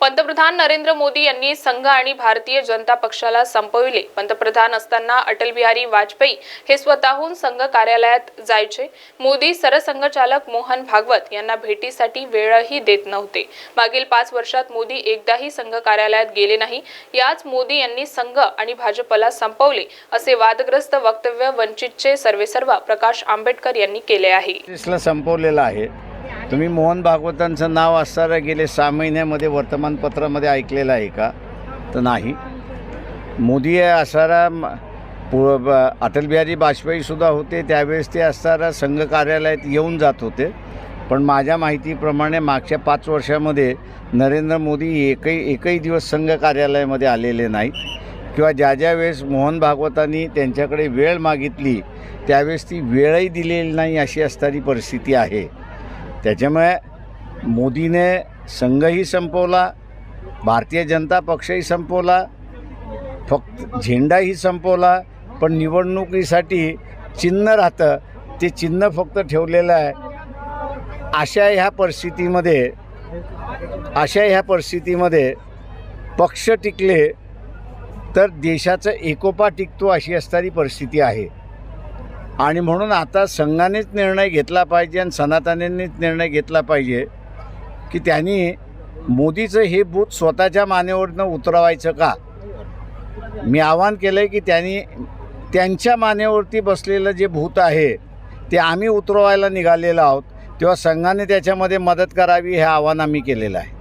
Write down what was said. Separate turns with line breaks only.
पंतप्रधान नरेंद्र मोदी यांनी संघ आणि भारतीय जनता पक्षाला संपविले. पंतप्रधान असताना अटल बिहारी वाजपेयी हे स्वतःहून संघ कार्यालयात जायचे. मोदी सरसंघचालक मोहन भागवत यांना भेटीसाठी वेळही देत नव्हते. मागील पाच वर्षात मोदी एकदाही संघ कार्यालयात गेले नाही. याच मोदी यांनी संघ आणि भाजपला संपवले असे वादग्रस्त वक्तव्य वंचितचे सर्वेसर्वा प्रकाश आंबेडकर यांनी केले आहे.
संपवलेला आहे. तुम्ही मोहन भागवतांचं नाव असणारं गेले सहा महिन्यामध्ये वर्तमानपत्रामध्ये ऐकलेलं आहे का? तर नाही. मोदी हे असणारा पु- ब- वाजपेयीसुद्धा होते. त्यावेळेस ते असणारा संघ कार्यालयात येऊन जात होते. पण माझ्या माहितीप्रमाणे मागच्या पाच वर्षामध्ये नरेंद्र मोदी एकही एकही दिवस संघ कार्यालयामध्ये आलेले नाहीत. किंवा ज्या ज्या वेळेस मोहन भागवतांनी त्यांच्याकडे वेळ मागितली त्यावेळेस ती वेळही दिलेली नाही अशी असणारी परिस्थिती आहे. त्याच्यामुळे मोदीने संघही संपवला भारतीय जनता पक्षही संपवला फक्त झेंडाही संपवला पण निवडणुकीसाठी चिन्ह राहतं ते चिन्ह फक्त ठेवलेलं आहे. अशा ह्या परिस्थितीमध्ये अशा ह्या परिस्थितीमध्ये पक्ष टिकले तर देशाचं एकोपा टिकतो अशी असणारी परिस्थिती आहे. आणि म्हणून आता संघानेच निर्णय घेतला पाहिजे आणि सनातनींनीच निर्णय घेतला पाहिजे की त्यांनी मोदीचं हे बूथ स्वतःच्या मानेवरनं उतरवायचं का? मी आवाहन केलं आहे की त्यांनी त्यांच्या मानेवरती बसलेलं जे भूत आहे ते आम्ही उतरवायला निघालेलो आहोत. तेव्हा संघाने त्याच्यामध्ये मदत करावी हे आव्हान आम्ही केलेलं आहे.